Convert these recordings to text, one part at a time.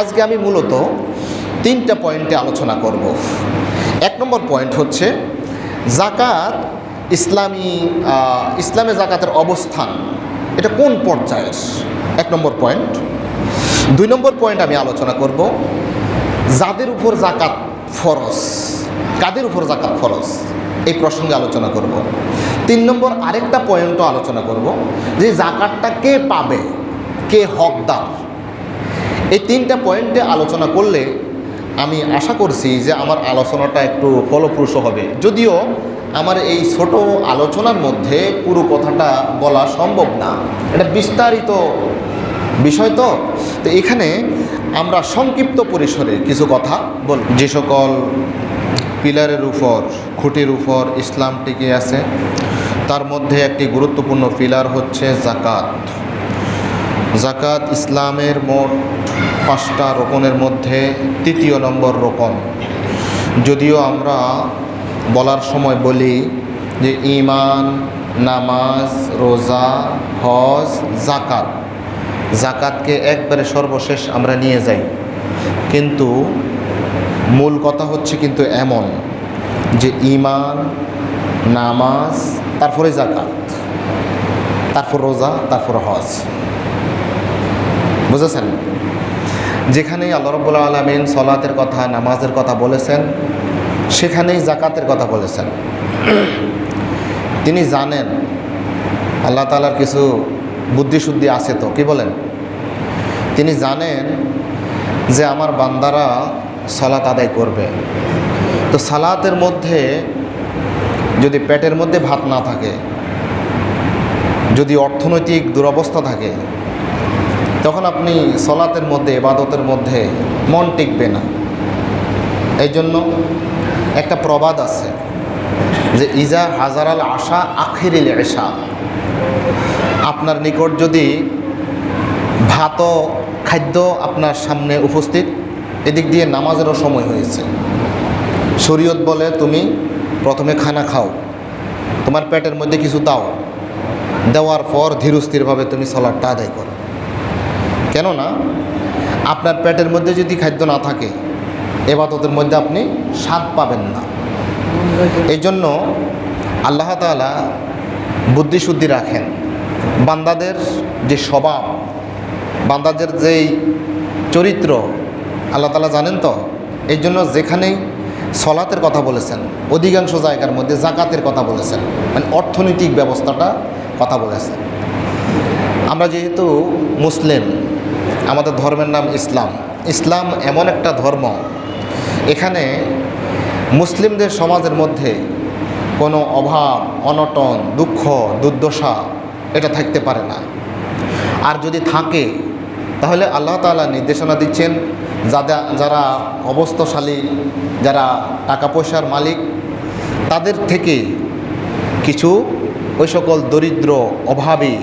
আজকে আমি মূলত তিনটা পয়েন্টে আলোচনা করব। এক নম্বর পয়েন্ট হচ্ছে জাকাত, ইসলামী ইসলামে জাকাতের অবস্থান, এটা কোন পর্যায়ের? এক নম্বর পয়েন্ট। দুই নম্বর পয়েন্ট আমি আলোচনা করব, যাদের উপর জাকাত ফরজ, কাদের উপর জাকাত ফরজ, এই প্রসঙ্গে আলোচনা করব। তিন নম্বর আরেকটা পয়েন্টও আলোচনা করব, যে জাকাতটা কে পাবে, কে হকদার এই তিনটা পয়েন্টে আলোচনা করলে আমি আশা করছি যে আমার আলোচনাটা একটু ফলপ্রসূ হবে। যদিও আমার এই ছোট আলোচনার মধ্যে পুরো কথাটা বলা সম্ভব না। এটা বিস্তারিত বিষয় তো। তো এখানে আমরা সংক্ষিপ্ত পরিসরে কিছু কথা বল যে সকল পিলারের উপর, খুঁটির উপর ইসলাম টিকে আছে, তার মধ্যে একটি গুরুত্বপূর্ণ পিলার হচ্ছে জাকাত জাকাত ইসলামের মোট পাঁচটা রোপণের মধ্যে তৃতীয় নম্বর রোপণ। যদিও আমরা বলার সময় বলি যে ইমান নামাজ, রোজা, হজ, জাকাত। জাকাতকে একবারে সর্বশেষ আমরা নিয়ে যাই। কিন্তু মূল কথা হচ্ছে কিন্তু এমন যে ইমান নামাজ, তারপরে জাকাত, তারপর রোজা, তারপর হজ। বুঝেছেন? যেখানেই আল্লাহ রব্বুল আলমিন সলাতের কথা, নামাজের কথা বলেছেন, সেখানেই জাকাতের কথা বলেছেন। তিনি জানেন, আল্লাহ তালার কিছু বুদ্ধিশুদ্ধি আছে তো, কি বলেন? তিনি জানেন যে আমার বান্দারা সলাত আদায় করবে। তো সালাতের মধ্যে যদি পেটের মধ্যে ভাত না থাকে, যদি অর্থনৈতিক দুরবস্থা থাকে তখন আপনি সলাতের মধ্যে এবাদতের মধ্যে মন টিকবে না। এই জন্য একটা প্রবাদ আছে যে, ইজা হাজারাল আশা আখিরিল এশা আপনার নিকট যদি ভাত খাদ্য আপনার সামনে উপস্থিত, এদিক দিয়ে নামাজেরও সময় হয়েছে। শরীয়ত বলে, তুমি প্রথমে খানা খাও, তোমার পেটের মধ্যে কিছু দাও, দেওয়ার পর ধীরস্থিরভাবে তুমি সলাটটা আদায় করো। কেননা আপনার পেটের মধ্যে যদি খাদ্য না থাকে, এবাদতের মধ্যে আপনি স্বাদ পাবেন না। এই জন্য আল্লাহ তালা বুদ্ধিশুদ্ধি রাখেন। বান্দাদের যে স্বভাব, বান্দাদের যেই চরিত্র, আল্লাহ তালা জানেন তো? এই জন্য যেখানেই সলাতের কথা বলেছেন, অধিকাংশ জায়গার মধ্যে জাকাতের কথা বলেছেন মানে অর্থনৈতিক ব্যবস্থাটা কথা বলেছেন। আমরা যেহেতু মুসলিম আমাদের ধর্মের নাম ইসলাম। ইসলাম এমন একটা ধর্ম। এখানে মুসলিমদের সমাজের মধ্যে কোনো অভাব, অনটন, দুঃখ, দুর্দশা এটা থাকতে পারে না। আর যদি থাকে, তাহলে আল্লাহ তাআলা নির্দেশনা দিচ্ছেন যারা যারা অবস্থশালী, যারা টাকা পয়সার মালিক, তাদের থেকে কিছু ওই সকল দরিদ্র, অভাবী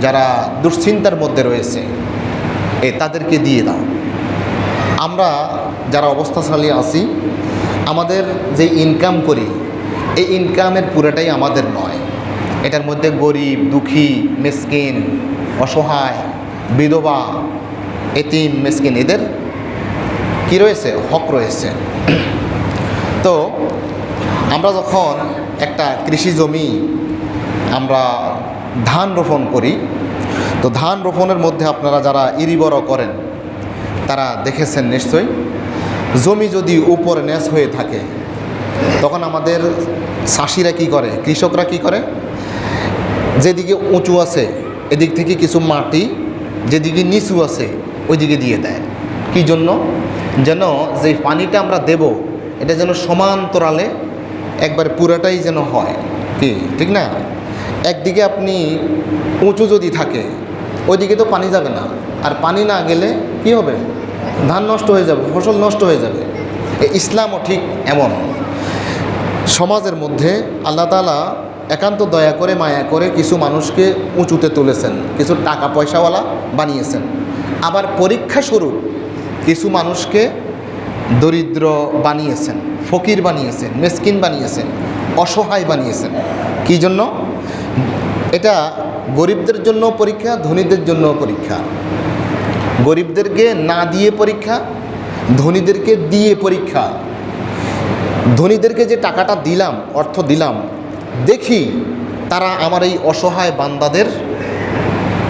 যারা দুশ্চিন্তার মধ্যে রয়েছে এ তাদেরকে দিয়ে দাও। আমরা যারা অবস্থাশালী আছি, আমাদের যে ইনকাম করি, এই ইনকামের পুরোটাই আমাদের নয়। এটার মধ্যে গরিব, দুঃখী, মেসকিন, অসহায়, বিধবা, এতিম, মেসকিন, এদের কি রয়েছে? হক রয়েছে। তো আমরা যখন একটা কৃষি জমি আমরা ধান রোপণ করি তো ধান রোপণের মধ্যে আপনারা যারা ইরিবর করেন, তারা দেখেছেন নিশ্চয়ই, জমি যদি উপর ন্যাস হয়ে থাকে, তখন আমাদের চাষিরা কি করে, কৃষকরা কি করে? যেদিকে উঁচু আছে, এদিক থেকে কিছু মাটি, যেদিকে নিচু আছে, ওইদিকে দিয়ে দেয়। কি জন্য? যেন যে পানিটা আমরা দেব, এটা যেন সমান্তরালে একবার পুরাটাই যেন হয়। কি? ঠিক না? একদিকে আপনি উঁচু যদি থাকে ওইদিকে তো পানি যাবে না। আর পানি না গেলে কি হবে? ধান নষ্ট হয়ে যাবে, ফসল নষ্ট হয়ে যাবে। ইসলামও ঠিক এমন। সমাজের মধ্যে আল্লাহ তালা একান্ত দয়া করে, মায়া করে কিছু মানুষকে উঁচুতে তুলেছেন। কিছু টাকা পয়সাওয়ালা বানিয়েছেন। আবার পরীক্ষা স্বরূপ কিছু মানুষকে দরিদ্র বানিয়েছেন, ফকির বানিয়েছেন, মেসকিন বানিয়েছেন, অসহায় বানিয়েছেন। কী জন্য? এটা গরিবদের জন্য পরীক্ষা, ধনীদের জন্য পরীক্ষা। গরিবদেরকে না দিয়ে পরীক্ষা, ধনীদেরকে দিয়ে পরীক্ষা। ধনীদেরকে যে টাকাটা দিলাম, অর্থ দিলাম, দেখি তারা আমার এই অসহায় বান্দাদের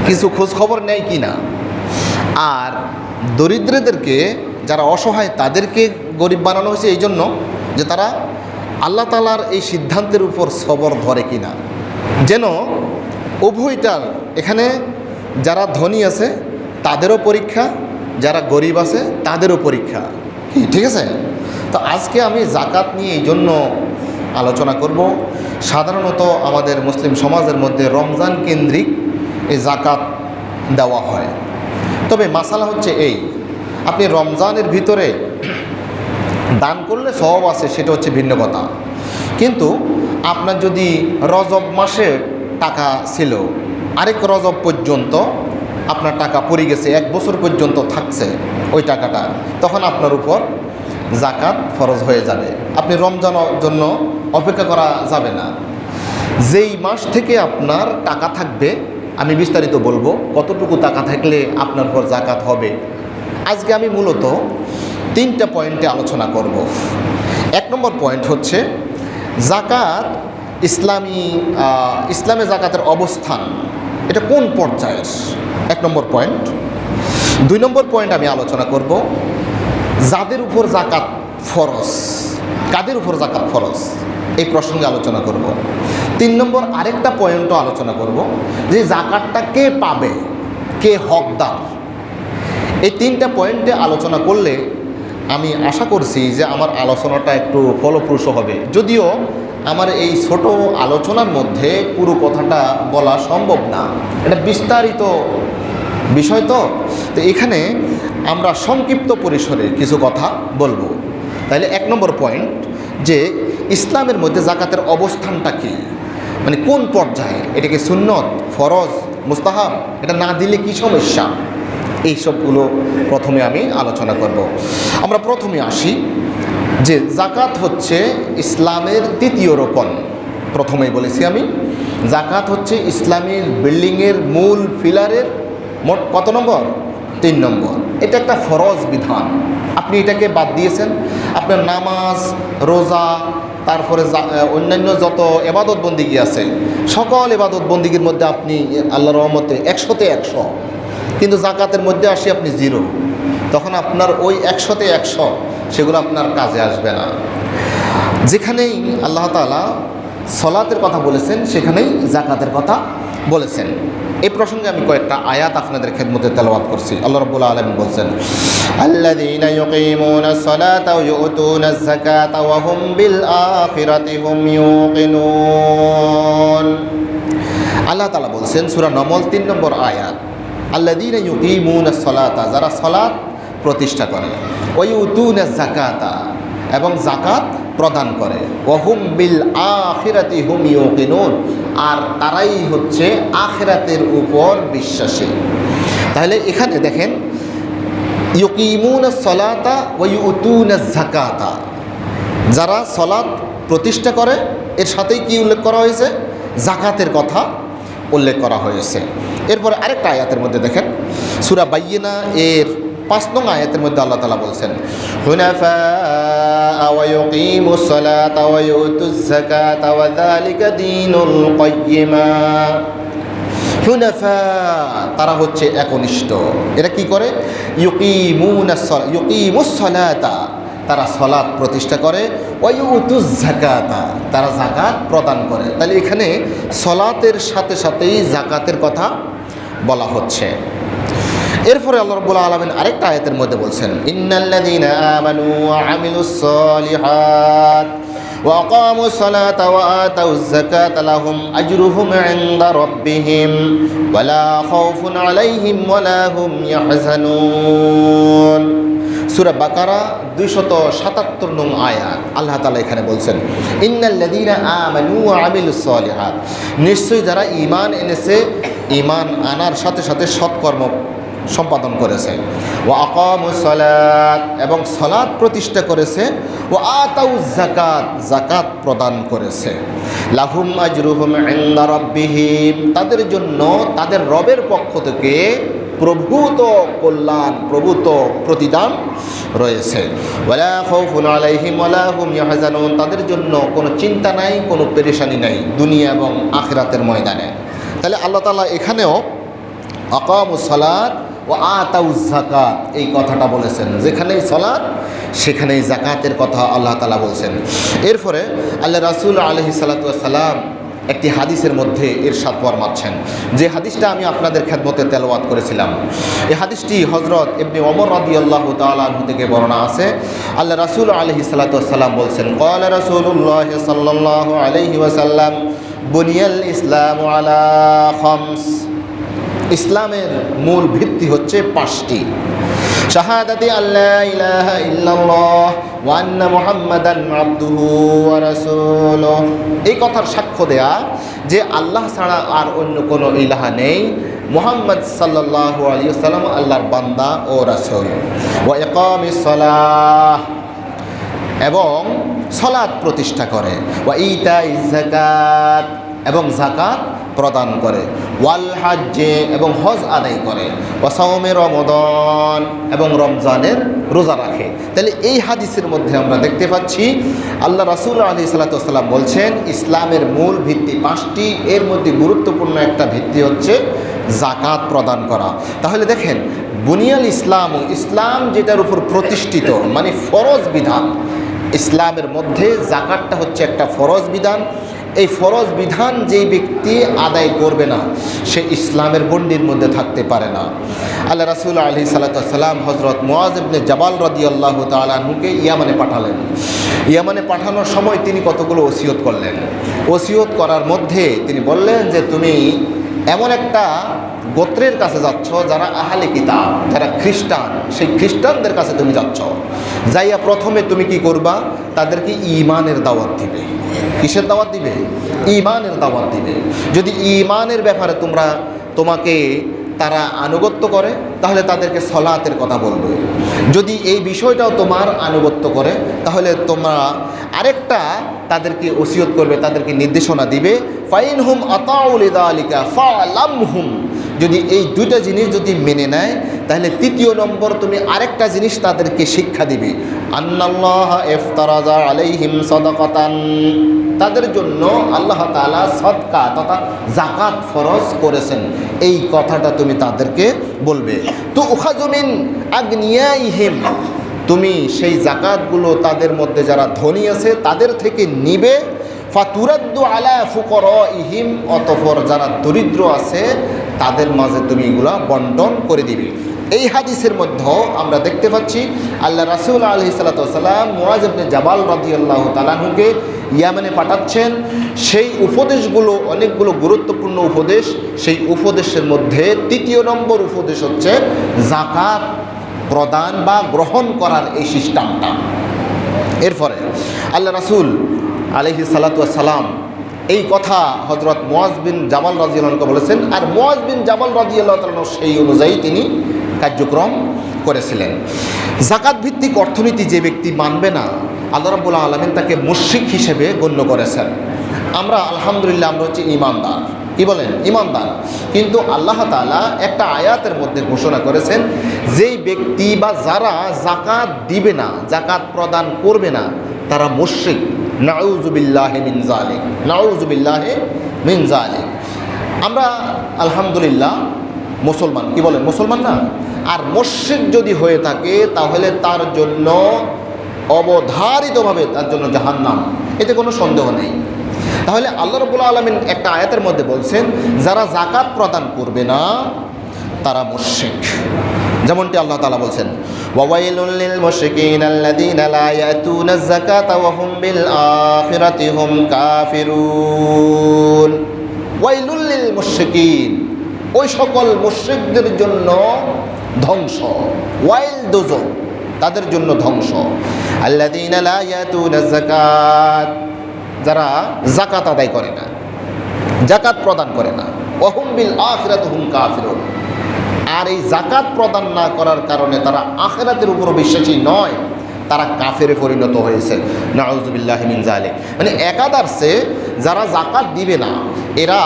কিছু খোঁজখবর নেয় কি না আর দরিদ্রদেরকে যারা অসহায়, তাদেরকে গরিব বানানো হয়েছে এই জন্য যে তারা আল্লাহ তালার এই সিদ্ধান্তের উপর সবর ধরে কিনা। যেন উভয়টার এখানে যারা ধনী আছে, তাদেরও পরীক্ষা, যারা গরিব আছে, তাদেরও পরীক্ষা। ঠিক আছে? তো আজকে আমি জাকাত নিয়ে এই জন্য আলোচনা করব। সাধারণত আমাদের মুসলিম সমাজের মধ্যে রমজান কেন্দ্রিক এই জাকাত দেওয়া হয়। তবে মাসালা হচ্ছে এই, আপনি রমজানের ভিতরে দান করলে সব আছে, সেটা হচ্ছে ভিন্ন কথা। কিন্তু আপনার যদি রজব মাসে টাকা ছিল। আরেক রজব পর্যন্ত আপনার টাকা পড়ে গেছে, এক বছর পর্যন্ত থাকছে ওই টাকাটা। তখন আপনার উপর জাকাত ফরজ হয়ে যাবে। আপনি রমজানের জন্য অপেক্ষা করা যাবে না। যেই মাস থেকে আপনার টাকা থাকবে, আমি বিস্তারিত বলব, কতটুকু টাকা থাকলে আপনার উপর জাকাত হবে। আজকে আমি মূলত তিনটা পয়েন্টে আলোচনা করব। এক নম্বর পয়েন্ট হচ্ছে, জাকাত ইসলামী ইসলামে জাকাতের অবস্থান, এটা কোন পর্যায়ের? এক নম্বর পয়েন্ট। দুই নম্বর পয়েন্ট আমি আলোচনা করব, যাদের উপর জাকাত ফরজ, কাদের উপর জাকাত ফরজ? এই প্রসঙ্গে আলোচনা করব। তিন নম্বর আরেকটা পয়েন্টও আলোচনা করব, যে জাকাতটা কে পাবে, কে হকদার? এই তিনটা পয়েন্টে আলোচনা করলে আমি আশা করছি যে আমার আলোচনাটা একটু ফলপ্রসূ হবে। যদিও আমার এই ছোট আলোচনার মধ্যে পুরো কথাটা বলা সম্ভব না। এটা বিস্তারিত বিষয় তো। তো এখানে আমরা সংক্ষিপ্ত পরিসরে কিছু কথা বলব। তাহলে এক নম্বর পয়েন্ট যে ইসলামের মধ্যে জাকাতের অবস্থানটা কী? মানে কোন পর্যায়ে? এটাকে সুন্নত, ফরজ, মুস্তাহাব? এটা না দিলে কি সমস্যা? এই সবগুলো প্রথমে আমি আলোচনা করব। আমরা প্রথমে আসি যে জাকাত হচ্ছে ইসলামের তৃতীয় রোপণ। প্রথমেই বলেছি আমি জাকাত হচ্ছে ইসলামের বিল্ডিংয়ের মূল ফিলারের মোট কত নম্বর? তিন নম্বর। এটা একটা ফরজ বিধান। আপনি এটাকে বাদ দিয়েছেন। আপনার নামাজ, রোজা, তারপরে অন্যান্য যত এবাদত বন্দিগি আছে, সকল এবাদত বন্দিগির মধ্যে আপনি আল্লাহ রহমতে একশোতে একশো। কিন্তু জাকাতের মধ্যে আসি আপনি জিরো। তখন আপনার ওই একশোতে একশো সেগুলো আপনার কাজে আসবে না। যেখানেই আল্লাহ তালা সলাতের কথা বলেছেন, সেখানেই জাকাতের কথা বলেছেন। এই প্রসঙ্গে আমি কয়েকটা আয়াত আপনাদের খেদমতে তেলাওয়াত করছি। আল্লাহ রব আলম বলছেন সলাতা আল্লাহ তালা বলছেন, সুরা নমল তিন নম্বর আয়াত, আল্লাযীনা দিন সলাতা, যারা সলাত প্রতিষ্ঠা করে। ওই উতুন জাকাতা এবং জাকাত প্রদান করে। ওহুম বিল আখিরাতি হুম ইউকিনুন। আর তারাই হচ্ছে আখিরাতের উপর বিশ্বাসী। তাহলে এখানে দেখেন, ইউকিমুন সলাতা ওই উতুন জাকাতা যারা সলাৎ প্রতিষ্ঠা করে, এর সাথেই কি উল্লেখ করা হয়েছে? জাকাতের কথা উল্লেখ করা হয়েছে। এরপরে আরেকটা আয়াতের মধ্যে দেখেন, সুরা বাইয়েনা এর পাঁচ নং আয়াতের মধ্যে আল্লাহ তালা বলছেন হুনাফা ويقيموا الصلاة ويؤتوا الزكاة وذلك دين القيمة হুনাফা তারা হচ্ছে একনিষ্ঠ এরা কি করে ইউকিমুন ইউকিমুসলাতা তারা সলাৎ প্রতিষ্ঠা করে ওয়ুতুজ জাকাতা তারা জাকাত প্রদান করে তাহলে এখানে সলাতের সাথে সাথেই জাকাতের কথা বলা হচ্ছে এরপরে আল্লাহ রব্বুল আলমিন আরেকটা আয়াতের মধ্যে বলছেন ইন্নাল্লাযীনা আমানু ওয়া আমিলুস সালিহাত وأقاموا الصلاة وآتوا الزكاة لهم أجرهم عند ربهم ولا خوف عليهم ولا هم يحزنون সুরা বাকারা দুইশত সাতাত্তর নং আয়াত আল্লাহ তালা এখানে বলছেন ইন্নাল্লাযীনা আমানু ওয়া আমিলুস সালিহাত নিশ্চয়ই যারা ঈমান এনেছে ঈমান আনার সাথে সাথে সৎকর্ম সম্পাদন করেছে। ও আকামুসলাত এবং সলাৎ প্রতিষ্ঠা করেছে। ও আতাউ জাকাত জাকাত প্রদান করেছে। লাহুম আজরুহুম ইনদা তাদের জন্য তাদের রবের পক্ষ থেকে প্রভূত কল্যাণ, প্রভূত প্রতিদান রয়েছে। তাদের জন্য কোনো চিন্তা নাই, কোনো পেরেশানি নাই, দুনিয়া এবং আখিরাতের ময়দানে। তাহলে আল্লাহ তাআলা এখানেও আকামুস সালাত ও আতাউ জাকাত এই কথাটা বলেছেন। যেখানেই সলাৎ সেখানেই জাকাতের কথা আল্লাহ তালা বলছেন। এরপরে আল্লাহ রাসুল আলহি সালাতাম একটি হাদিসের মধ্যে এর সাত মারছেন যে হাদিসটা আমি আপনাদের খেদমতে তেলাওয়াত করেছিলাম। এই হাদিসটি হজরত এমনি অমর রদি আল্লাহ তালু থেকে বর্ণনা আছে। আল্লাহ রাসুল আলহি সালাতাম বলছেন কল রাসুল্লাহ সাল্লাহ আলহি ওয়াসাল্লাম, বুনিয়াল ইসলাম আলা খমস। ইসলামের মূল ভিত্তি হচ্ছে পাঁচটি। শাহাদাতি আল্লাহ ইলাহা ইল্লাল্লাহ ওয়া আন্না মুহাম্মাদান আবদুহু ওয়া রাসূলুহ। এই কথার সাক্ষ্য দেয়া যে আল্লাহ ছাড়া আর অন্য কোনো ইলাহা নেই। মুহাম্মদ সাল্লাল্লাহু আলাইহি ওয়াসাল্লাম আল্লাহর বান্দা ও রাসূল। ওয়া ইকামিস সালাহ। এবং সলাৎ প্রতিষ্ঠা করে। ওয়া ইতা জাকাত এবং জাকাত প্রদান করে। ওয়াল হাজ্জে এবং হজ আদায় করে। ওয়াসাউমে রমদন এবং রমজানের রোজা রাখে। তাহলে এই হাদিসের মধ্যে আমরা দেখতে পাচ্ছি, আল্লাহ রাসুল আলী সাল্লাতাম বলছেন, ইসলামের মূল ভিত্তি পাঁচটি, এর মধ্যে গুরুত্বপূর্ণ একটা ভিত্তি হচ্ছে জাকাত প্রদান করা। তাহলে দেখেন, বুনিয়াল ইসলাম ইসলাম যেটার উপর প্রতিষ্ঠিত মানে ফরজ বিধান, ইসলামের মধ্যে জাকাতটা হচ্ছে একটা ফরজ বিধান এই ফরজ বিধান যেই ব্যক্তি আদায় করবে না, সে ইসলামের গণ্ডির মধ্যে থাকতে পারে না। আল্লাহ রাসুল আলি সাল্লাম হজরত মোয়াজবনে জবাল রদি আল্লাহ তালুকে ইয়ামানে পাঠালেন। ইয়ামানে পাঠানোর সময় তিনি কতগুলো ওসিয়ত করলেন? ওসিয়ত করার মধ্যে তিনি বললেন যে, তুমি এমন একটা গোত্রের কাছে যাচ্ছ যারা আহালে কিতাব, যারা খ্রিস্টান, সেই খ্রিস্টানদের কাছে তুমি যাচ্ছ। যাইয়া প্রথমে তুমি কি করবা? তাদেরকে ইমানের দাওয়াত দিবে। কিসের দাওয়াত দিবে? ইমানের দাওয়াত দিবে। যদি ইমানের ব্যাপারে তোমরা, তোমাকে তারা আনুগত্য করে, তাহলে তাদেরকে সলাতের কথা বলবে। যদি এই বিষয়টাও তোমার আনুগত্য করে, তাহলে তোমরা আরেকটা তাদেরকে ওসিয়ত করবে, তাদেরকে নির্দেশনা দিবে। ফাইন হুম আতাউলিদা ফালাম হুম যদি এই দুইটা জিনিস যদি মেনে নেয়, তাহলে তৃতীয় নম্বর তুমি আরেকটা জিনিস তাদেরকে শিক্ষা দিবে। তাদের জন্য আল্লাহ তাআলা সদকা তথা জাকাত ফরজ করেছেন। এই কথাটা তুমি তাদেরকে বলবে। তো উখাজমিন আগ্নিয়াইহিম। তুমি সেই জাকাতগুলো তাদের মধ্যে যারা ধনী আছে, তাদের থেকে নিবে। ফাতুরাদ্দু আলা ফুকর ইহিম অতফর যারা দরিদ্র আছে, তাদের মাঝে তুমি এগুলা বন্টন করে দিবে। এই হাদিসের মধ্যেও আমরা দেখতে পাচ্ছি আল্লাহ রাসুল আলহি সাল্লাম মোয়াজবনে জাবাল রাজি আল্লাহ তালাহুকে ইয়ামেনে পাঠাচ্ছেন। সেই উপদেশগুলো অনেকগুলো গুরুত্বপূর্ণ উপদেশ। সেই উপদেশের মধ্যে তৃতীয় নম্বর উপদেশ হচ্ছে জাকাত প্রদান বা গ্রহণ করার এই সিস্টেমটা। এরপরে আল্লাহ রাসুল আলহি সালাম এই কথা হজরত মোয়াজ বিন জামাল রাজিউল্লাহকে বলেছেন। আর মোয়াজ বিন জামাল তালন সেই অনুযায়ী তিনি কার্যক্রম করেছিলেন। জাকাত ভিত্তিক অর্থনীতি যে ব্যক্তি মানবে না, আল্লাহ রাবুল্লাহ আলমিন তাকে মুশিক হিসেবে গণ্য করেছেন। আমরা আলহামদুলিল্লাহ আমরা হচ্ছে ইমানদার কি বলেন? ইমানদার কিন্তু আল্লাহ তালা একটা আয়াতের মধ্যে ঘোষণা করেছেন, যেই ব্যক্তি বা যারা জাকাত দিবে না, জাকাত প্রদান করবে না, তারা মুশ্রিক। নাউজুবিল্লাহে মিন জালিক নাউজুবিল্লাহে মিন আমরা আলহামদুলিল্লাহ মুসলমান। কি বলেন? মুসলমান না? আর মুশ্রিক যদি হয়ে থাকে, তাহলে তার জন্য অবধারিতভাবে তার জন্য জাহান্নাম। এতে কোনো সন্দেহ নেই। তাহলে আল্লাহ রবুল্লা আলমিন একটা আয়াতের মধ্যে বলছেন, যারা জাকাত প্রদান করবে না, তারা মুশ্রিক। যেমনটি আল্লাহ তালা বলছেন ওয়াইলুল মুশরিকিন ওয়া হুম হুম ওই সকল মুশরিকদের জন্য ধ্বংস। ওয়াইল দোজো তাদের জন্য ধ্বংস। যাকাত, যারা জাকাত আদায় করে না জাকাত প্রদান করে না। ওহুম বিল আখিরাত হুম কাফিরুন। আর এই জাকাত প্রদান না করার কারণে তারা আখেরাতের উপর বিশ্বাসী নয়, তারা কাফেরে পরিণত হয়েছে। নাউজুবিল্লাহ মিন জালিক মানে একাদার্সে যারা জাকাত দিবে না, এরা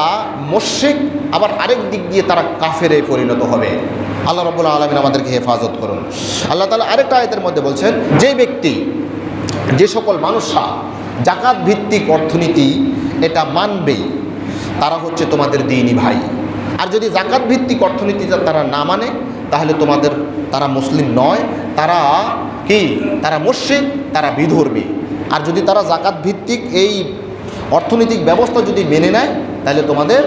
মুশরিক, আবার আরেক দিক দিয়ে তারা কাফেরে পরিণত হবে। আল্লাহ রবুল আলমিন আমাদেরকে হেফাজত করুন। আল্লাহ তালা আরেকটা আয়তের মধ্যে বলছেন, যে ব্যক্তি, যে সকল মানুষরা জাকাত ভিত্তিক অর্থনীতি এটা মানবে, তারা হচ্ছে তোমাদের দিনই ভাই। আর যদি জাকাত ভিত্তিক অর্থনীতিটা তারা না মানে তাহলে তোমাদের, তারা মুসলিম নয়, তারা কি? তারা মসজিদ তারা বিধর্মী। আর যদি তারা জাকাত ভিত্তিক এই অর্থনৈতিক ব্যবস্থা যদি মেনে নেয়, তাহলে তোমাদের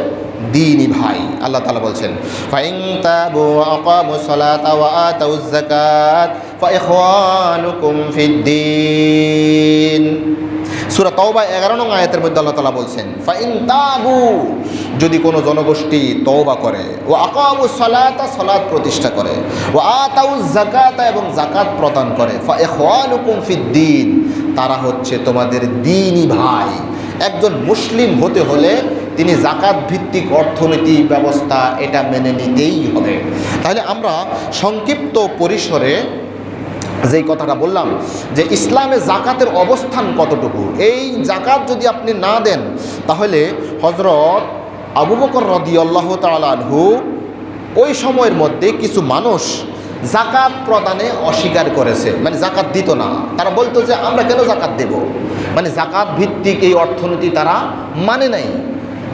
দিনই ভাই, আল্লাহ তালা বলছেন, ফাইন তাবু আকামু সালাতা ওয়া আতাউজ যাকাত ফাইখওয়ানুকুম ফিদ্দিন সূরা তওবা 11 নং আয়াতের মধ্যে আল্লাহ তাআলা বলছেন, ফাইন তাবু, যদি কোনো জনগোষ্ঠী তওবা করে ও আকামু সালাতা সালাত প্রতিষ্ঠা করে ও আতাউজ যাকাতা এবং যাকাত প্রদান করে ফাইখওয়ানুকুম ফিদ্দিন তারা হচ্ছে তোমাদের দিনই ভাই। একজন মুসলিম হতে হলে তিনি জাকাত ভিত্তিক অর্থনীতি ব্যবস্থা এটা মেনে নিতেই হবে। তাহলে আমরা সংক্ষিপ্ত পরিসরে যেই কথাটা বললাম, যে ইসলামে জাকাতের অবস্থান কতটুকু? এই জাকাত যদি আপনি না দেন, তাহলে হজরত আবু বকর রদি আল্লাহ তালহু ওই সময়ের মধ্যে কিছু মানুষ জাকাত প্রদানে অস্বীকার করেছে। মানে জাকাত দিত না। তারা বলতো যে আমরা কেন জাকাত দেব? মানে জাকাত ভিত্তিক এই অর্থনীতি তারা মানে নাই।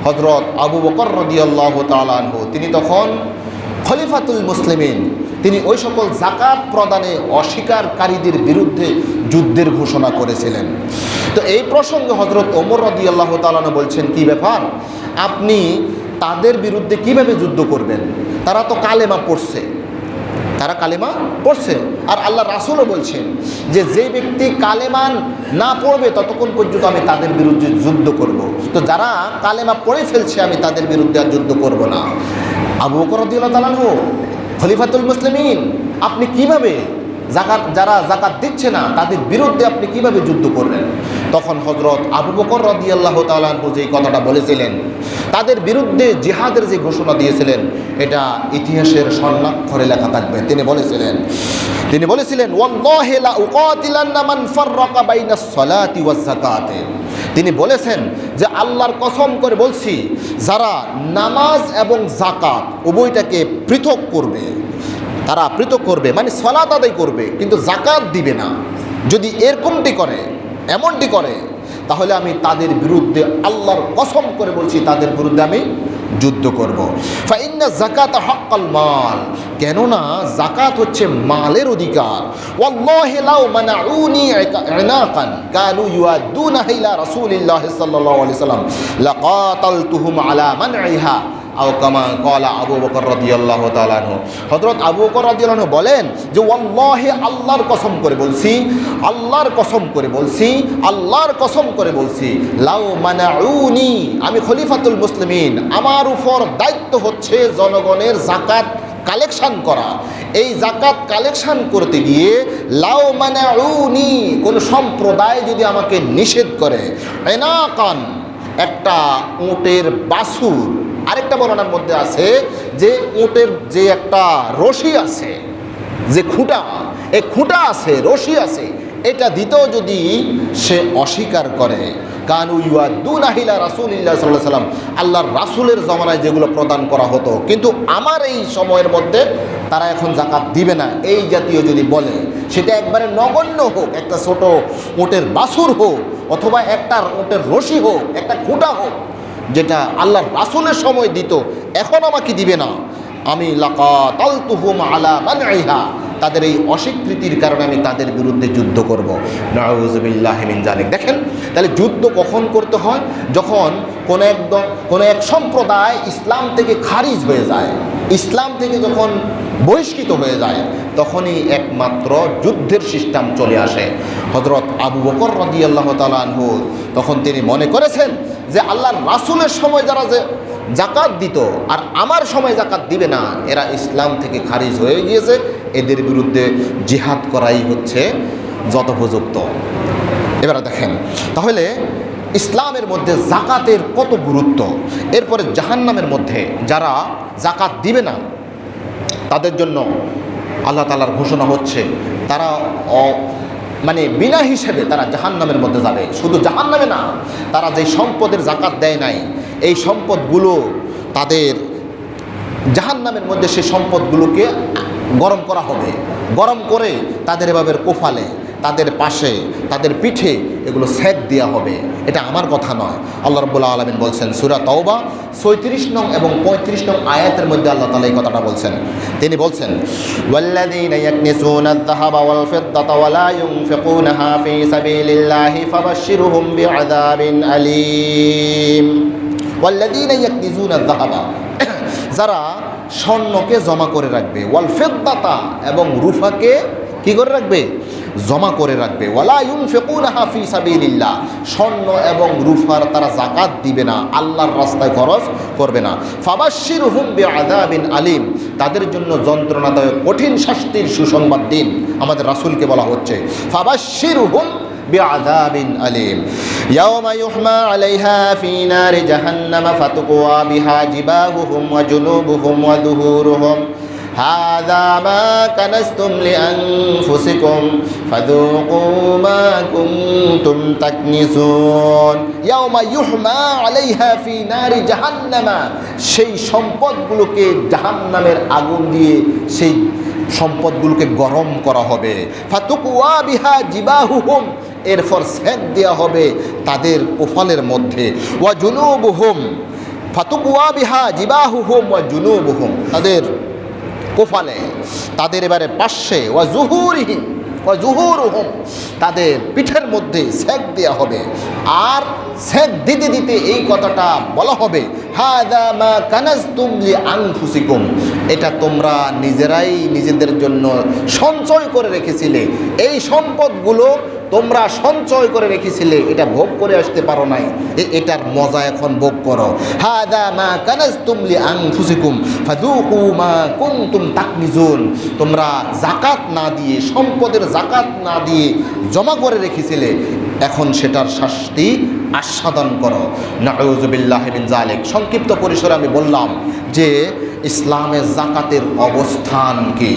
হজরত আবু বকর রদিয়াল্লাহ তালহু তিনি তখন খলিফাতুল মুসলিমিন, তিনি ওই সকল জাকাত প্রদানে অস্বীকারীদের বিরুদ্ধে যুদ্ধের ঘোষণা করেছিলেন। তো এই প্রসঙ্গে হজরত ওমর রদি আল্লাহ তালানহ বলছেন, কি ব্যাপার? আপনি তাদের বিরুদ্ধে কীভাবে যুদ্ধ করবেন? তারা তো কালেমা পড়ছে। তারা কালেমা পড়ছে আর আল্লাহ রাসুলও বলছেন যে যে ব্যক্তি কালেমান না পড়বে, ততক্ষণ পর্যন্ত আমি তাদের বিরুদ্ধে যুদ্ধ করব। তো যারা কালেমা পড়ে ফেলছে, আমি তাদের বিরুদ্ধে আর যুদ্ধ করব না আবু বকরদিল্লা তালানহ খলিফাতুল মুসলিমিন, আপনি কীভাবে জাকাত, যারা জাকাত দিচ্ছে না, তাদের বিরুদ্ধে আপনি কীভাবে যুদ্ধ করবেন? তখন হজরত আবু বকর রদি আল্লাহ তালু যে কথাটা বলেছিলেন, তাদের বিরুদ্ধে জিহাদের যে ঘোষণা দিয়েছিলেন, এটা ইতিহাসের স্বর্ণাক্ষরে লেখা থাকবে। তিনি বলেছিলেন তিনি বলেছিলেন, "ওয়াল্লাহি লা উকাতিলান্না মান ফাররাকা বাইনাস সালাতি ওয়াজ যাকাতে। তিনি বলেছেন যে, আল্লাহর কসম করে বলছি, যারা নামাজ এবং জাকাত উভয়টাকে পৃথক করবে তারা পৃথক করবে মানে সলাত আদায় করবে, কিন্তু জাকাত দিবে না। যদি এরকমটি করে, এমনটি করে, তাহলে আমি তাদের বিরুদ্ধে আল্লাহর কসম করে বলছি, তাদের বিরুদ্ধে আমি যুদ্ধ করব। ফাইন্না জাকাত হক্কাল মাল, কেননা জাকাত হচ্ছে মালের অধিকার। আলা আবু বকর রাদিয়াল্লাহু তাআলা আনহু। হযরত আবু বকর রাদিয়াল্লাহু বলেন যে, ওয়াল্লাহি আল্লাহর কসম করে বলছি, আল্লাহর কসম করে বলছি, আল্লাহর কসম করে বলছি, লাউ মানাউনি, আমি খলিফাতুল মুসলিমিন, আমার উপর দায়িত্ব হচ্ছে জনগণের জাকাত কালেকশন করা। এই জাকাত কালেকশন করতে গিয়ে লাউ মানাউনি, কোন সম্প্রদায় যদি আমাকে নিষেধ করে, এনাকান একটা উটের বাছুর আরেকটা বর্ণনার মধ্যে আছে যে উটের যে একটা রশি আছে, যে খুঁটা, এই খুঁটা আছে, রশি আছে, এটা দিতেও যদি সে অস্বীকার করে, কানু ইউয়াদুন আহিলা রাসুলিল্লাহ সাল্লাহ সাল্লাম আল্লাহর রাসুলের জমানায় যেগুলো প্রদান করা হতো, কিন্তু আমার এই সময়ের মধ্যে তারা এখন জাকাত দিবে না। এই জাতীয় যদি বলে, সেটা একবারে নগণ্য হোক, একটা ছোট উটের বাসুর হোক, অথবা একটা উটের রশি হোক, একটা খুঁটা হোক যেটা আল্লাহর রাসুলের সময় দিত এখন আমাকে দিবে না। আমি লাকা তালতুহুম আলা মানইহা তাদের এই অস্বীকৃতির কারণে আমি তাদের বিরুদ্ধে যুদ্ধ করব। নাউজুবিল্লাহিমিন জালিক দেখেন, তাহলে যুদ্ধ কখন করতে হয়? যখন কোনো একদম কোনো এক সম্প্রদায় ইসলাম থেকে খারিজ হয়ে যায়। ইসলাম থেকে যখন বহিষ্কৃত হয়ে যায়, তখনই একমাত্র যুদ্ধের সিস্টেম চলে আসে। হজরত আবু বকর রদি আল্লাহ তালু তখন তিনি মনে করেছেন যে, আল্লাহর রাসুলের সময় যারা যে জাকাত দিত আর আমার সময় জাকাত দিবে না, এরা ইসলাম থেকে খারিজ হয়ে গিয়েছে। এদের বিরুদ্ধে জিহাদ করাই হচ্ছে যথোপযুক্ত। এবারে দেখেন, তাহলে ইসলামের মধ্যে জাকাতের কত গুরুত্ব? এরপরে জাহান্নামের মধ্যে যারা জাকাত দিবে না, তাদের জন্য আল্লাহ তালার ঘোষণা হচ্ছে, তারা মানে বিনা হিসেবে তারা জাহান্নামের মধ্যে যাবে। শুধু জাহান্নামে না, তারা যে সম্পদের জাকাত দেয় নাই, এই সম্পদগুলো তাদের জাহান্নামের মধ্যে সেই সম্পদগুলোকে গরম করা হবে। গরম করে তাদের এভাবে কোফালে, তাদের পাশে, তাদের পিঠে এগুলো সেক দেওয়া হবে। এটা আমার কথা নয়। আল্লাহ রব্বুল্লাহ আলমিন বলছেন, সুরা তওবা সৈত্রিশ নং এবং পঁয়ত্রিশ নং আয়াতের মধ্যে আল্লাহ তালা এই কথাটা বলছেন। তিনি বলছেন যারা স্বর্ণকে জমা করে রাখবে। ওয়াল ফেদ্দাতা এবং রুফাকে কি করে রাখবে? জমা করে রাখবে। ওয়ালা ফেকুন ফি সাবিলিল্লাহ। স্বর্ণ এবং রুফার তারা জাকাত দিবে না, আল্লাহর রাস্তায় খরচ করবে না। ফাবাশশিরহুম বিআযাবিন আলিম। তাদের জন্য যন্ত্রণাদায়ক কঠিন শাস্তির সুসংবাদ দিন। আমাদের রাসূলকে বলা হচ্ছে। ফাবাশশিরহুম بعذاب أليم يوم يحمى عليها في نار جهنم فتقوى بها جباههم وجنوبهم وظهورهم هذا ما كنستم لأنفسكم فذوقوا ما كنتم تكنزون يوم يحمى عليها في نار جهنم সেই সম্পদগুলোকে জাহান্নামের আগুন দিয়ে সেই সম্পদগুলোকে গরম করা হবে ফাতুকুয়া বিহা জিবাহুহুম এরপর সেক দেওয়া হবে তাদের কোফালের মধ্যে। ওয়া জুনুবুহুম, ফাতুকুয়া বিহা জিবাহুহুম, ওয়া জুনুবুহুম, তাদের কোফালে, তাদের এবারে পাশে, ওয়া জুহুরিহিম, ওয়া জুহুরুহুম, তাদের পিঠের মধ্যে সেক দেওয়া হবে। আর সেক দিতে দিতে এই কথাটা বলা হবে হাদা মা কানাজতুম লি আনফুসিকুম এটা তোমরা নিজেরাই নিজেদের জন্য সঞ্চয় করে রেখেছিলে। এই সম্পদগুলো তোমরা সঞ্চয় করে রেখেছিলে, এটা ভোগ করে আসতে পারো নাই। এটার মজা এখন ভোগ করো। মা কানাজতুম লি আনফুসিকুম ফাযুকু মা তোমরা জাকাত না দিয়ে, সম্পদের জাকাত না দিয়ে জমা করে রেখেছিলে, এখন সেটার শাস্তি আস্বাদন করো। নাউজুবিল্লাহ বিন জালেক সংক্ষিপ্ত পরিসরে আমি বললাম যে, ইসলামের জাকাতের অবস্থান কি?